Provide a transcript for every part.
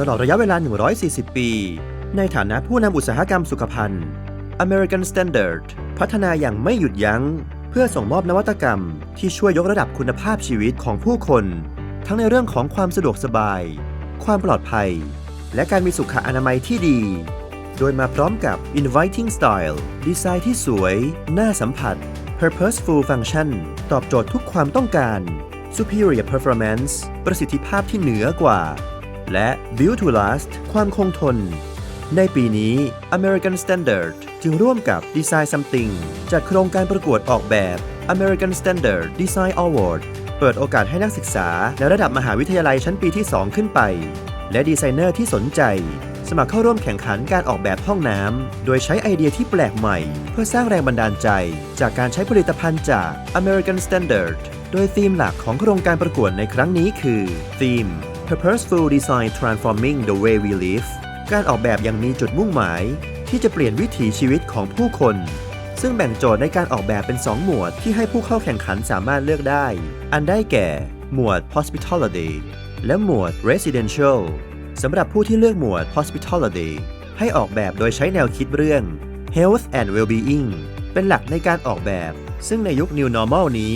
ตลอดระยะเวลา 140 ปี ในฐานะผู้นำอุตสาหกรรมสุขภัณฑ์ American Standard พัฒนาอย่างไม่หยุดยัง้ง เพื่อส่งมอบนวัตกรรม ที่ช่วยยกระดับคุณภาพชีวิตของผู้คน ทั้งในเรื่องของความสะดวกสบาย ความปลอดภัย และการมีสุขอนามัยที่ดี โดยมาพร้อมกับ inviting style ดีไซน์ที่สวย น่าสัมผัส purposeful function ตอบโจทย์ทุกความต้องการ superior performance ประสิทธิภาพที่เหนือกว่า และ build to last ความคงทน ในปีนี้ American Standard จึงร่วมกับ Design Something จัดโครงการประกวดออกแบบ American Standard Design Award เปิดโอกาสให้นักศึกษา ในระดับมหาวิทยาลัยชั้นปีที่ 2 ขึ้นไป และดีไซเนอร์ที่สนใจ สมัครเข้าร่วมแข่งขันการออกแบบห้องน้ำ โดยใช้ไอเดียที่แปลกใหม่ เพื่อสร้างแรงบันดาลใจ จากการใช้ผลิตภัณฑ์จาก American Standard โดยธีมหลักของโครงการประกวดในครั้งนี้คือธีม Purposeful Design Transforming the Way We Live การออกแบบยังมีจุดมุ่งหมาย ที่จะเปลี่ยนวิถีชีวิตของผู้คน ซึ่งแบ่งโจทย์ในการออกแบบเป็น 2 หมวดที่ให้ผู้เข้าแข่งขันสามารถเลือกได้ อันได้แก่ หมวด Hospitality และหมวด Residential สำหรับผู้ที่เลือกหมวด Hospitality ให้ออกแบบโดยใช้แนวคิดเรื่อง Health and Well-being เป็นหลักในการออกแบบ ซึ่งในยุค New Normal นี้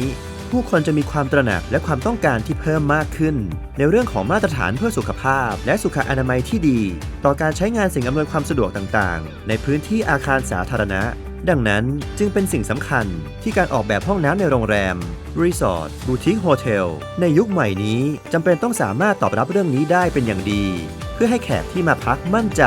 ผู้คนจะมีความตระหนักและความต้องการที่เพิ่มมากขึ้น ในเรื่องของมาตรฐานเพื่อสุขภาพ และสุขอนามัยที่ดี ต่อการใช้งานสิ่งอำนวยความสะดวกต่างๆ ในพื้นที่อาคารสาธารณะ ดังนั้นจึงเป็นสิ่งสำคัญที่การออกแบบห้องน้ำในโรงแรม รีสอร์ท บูติกโฮเทล ในยุคใหม่นี้จำเป็นต้องสามารถตอบรับเรื่องนี้ได้เป็นอย่างดี เพื่อให้แขกที่มาพักมั่นใจ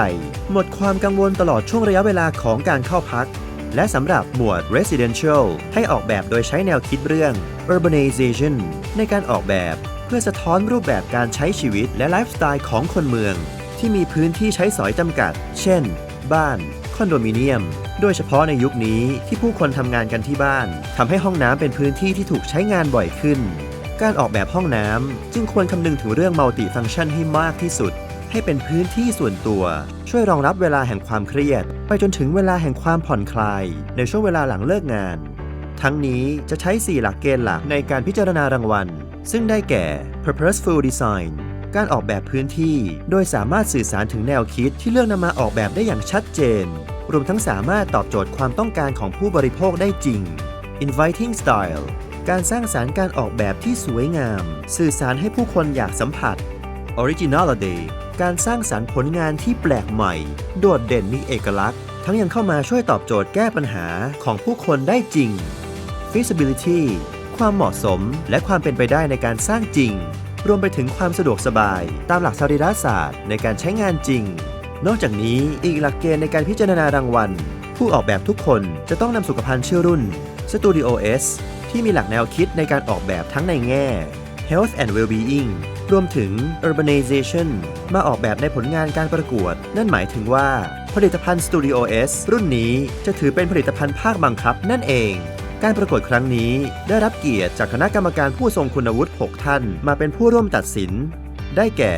หมดความกังวลตลอดช่วงระยะเวลาของการเข้าพัก และสำหรับหมวด residential ให้ออกแบบโดยใช้แนวคิดเรื่อง urbanization ในการออกแบบเพื่อสะท้อนรูปแบบการใช้ชีวิตและไลฟ์สไตล์ของคนเมือง ที่มีพื้นที่ใช้สอยจำกัด เช่น บ้าน คอนโดมิเนียม โดยเฉพาะในยุคนี้ที่ผู้คนทำงานกันที่บ้านทำให้ห้องน้ำเป็นพื้นที่ที่ถูกใช้งานบ่อยขึ้น การออกแบบห้องน้ำจึงควรคำนึงถึงเรื่องมัลติฟัง c t ชันให้มากที่สุด ให้เป็นพื้นที่ส่วนตัว ช่วยรองรับเวลาแห่งความเครียด ไปจนถึงเวลาแห่งความผ่อนคลาย ในช่วงเวลาหลังเลิกงาน ทั้งนี้จะใช้ 4 หลักเกณฑ์หลักในการพิจารณารางวัล ซึ่งได้แก่ purposeful design การออกแบบพื้นที่ โดยสามารถสื่อสารถึงแนวคิดที่เลือกนำมาออกแบบได้อย่างชัดเจน รวมทั้งสามารถตอบโจทย์ความต้องการของผู้บริโภคได้จริง inviting style การสร้างสารรค์การออกแบบที่สวยงาม สื่อสารให้ผู้คนอยากสัมผัส originality การสร้างสารรค์ผลงานที่แปลกใหม่ โดดเด่นมีเอกลักษณ์ ทั้งยังเข้ามาช่วยตอบโจทย์แก้ปัญหาของผู้คนได้จริง feasibility ความเหมาะสมและความเป็นไปได้ในการสร้างจริง รวมไปถึงความสะดวกสบาย ตามหลักสรีรศาสตร์ในการใช้งานจริง นอกจากนี้อีกหลักเกณฑ์ในการพิจารณารางวัล ผู้ออกแบบทุกคนจะต้องนำสุขภัณฑ์ชื่อรุ่น Studio S ที่มีหลักแนวคิดในการออกแบบทั้งในแง่ Health and Well-being รวมถึง Urbanization มาออกแบบในผลงานการประกวด นั่นหมายถึงว่า ผลิตภัณฑ์ Studio S รุ่นนี้จะถือเป็นผลิตภัณฑ์ภาคบังคับนั่นเองการประกวดครั้งนี้ได้รับเกียรติจากคณะกรรมการผู้ทรงคุณวุฒิ 6 ท่าน มาเป็นผู้ร่วมตัดสิน ได้แก่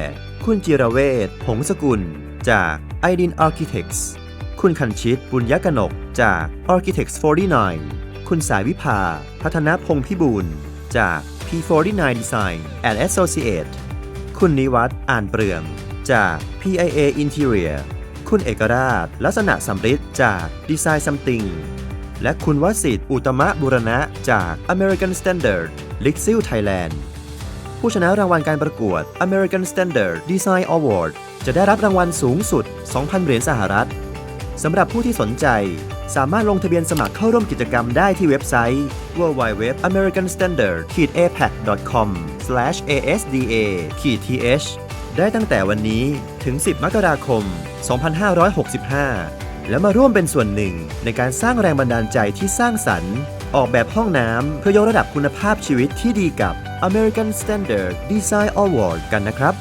คุณจิรเวชหงสกุล จาก i d i n Architects คุณคันชิต บุญยกนก จาก Architects 49 คุณสายวิภา พัฒนพงพิบูลจาก P49 Design and Associate คุณนิวัฒน์อ่านเปลืองจาก PIA Interior คุณเอกราช ลักษณะสำริดจาก Design Something และคุณวสิทธิ์อุตมะบุรณะจาก American Standard l i x i l Thailand ผู้ชนะรางวัลการประกวด American Standard Design Award จะได้รับรางวัลสูงสุด 2,000 เหรียญสหรัฐ สำหรับผู้ที่สนใจ สามารถลงทะเบียนสมัครเข้าร่วมกิจกรรมได้ที่เว็บไซต์ www.americanstandard-aasda-th ได้ตั้งแต่วันนี้ถึง 10 มกราคม 2565 แล้วมาร่วมเป็นส่วนหนึ่งในการสร้างแรงบันดาลใจที่สร้างสรรค์ ออกแบบห้องน้ำเพื่อยกระดับคุณภาพชีวิตที่ดีกับ American Standard Design Award กันนะครับ